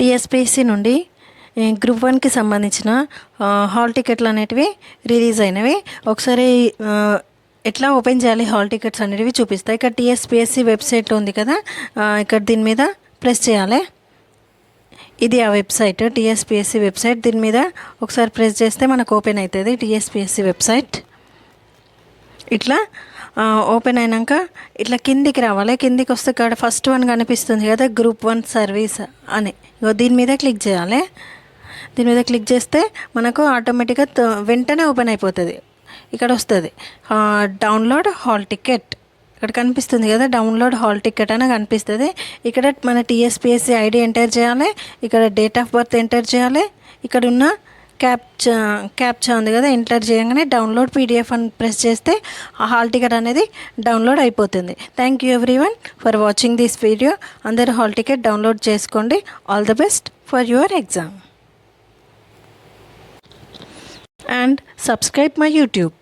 TSPC నుండి group వన్కి సంబంధించిన హాల్ టికెట్లు అనేటివి రిలీజ్ అయినవి. ఒకసారి ఎట్లా ఓపెన్ చేయాలి హాల్ టికెట్స్ అనేటివి చూపిస్తాయి ఇక్కడ టీఎస్పీఎస్సీ వెబ్సైట్ ఉంది కదా ఇక్కడ దీని మీద ప్రెస్ చేయాలి. ఇది ఆ వెబ్సైట్ టీఎస్పీఎస్సీ వెబ్సైట్. దీని మీద ఒకసారి ప్రెస్ చేస్తే మనకు ఓపెన్ అవుతుంది టీఎస్పీఎస్సీ వెబ్సైట్. ఇట్లా ఓపెన్ అయినాక ఇట్లా కిందికి రావాలి. కిందికి వస్తే ఇక్కడ ఫస్ట్ వన్ కనిపిస్తుంది కదా గ్రూప్ వన్ సర్వీస్ అని. ఇగో దీని మీద క్లిక్ చేయాలి. దీని మీద క్లిక్ చేస్తే మనకు ఆటోమేటిక్గా వెంటనే ఓపెన్ అయిపోతుంది. ఇక్కడ వస్తుంది. డౌన్లోడ్ హాల్ టికెట్ ఇక్కడ కనిపిస్తుంది కదా డౌన్లోడ్ హాల్ టికెట్ అని కనిపిస్తుంది. ఇక్కడ మన టీఎస్పిఎస్సి ఐడి ఎంటర్ చేయాలి. ఇక్కడ డేట్ ఆఫ్ బర్త్ ఎంటర్ చేయాలి. ఇక్కడ ఉన్న క్యాప్చా క్యాప్చా ఉంది కదా ఎంటర్ చేయగానే డౌన్లోడ్ పీడిఎఫ్ అని ప్రెస్ చేస్తే ఆ హాల్ టికెట్ అనేది డౌన్లోడ్ అయిపోతుంది. Thank you everyone for watching this video అందరూ హాల్ టికెట్ డౌన్లోడ్ చేసుకోండి. All the best for your exam and subscribe my YouTube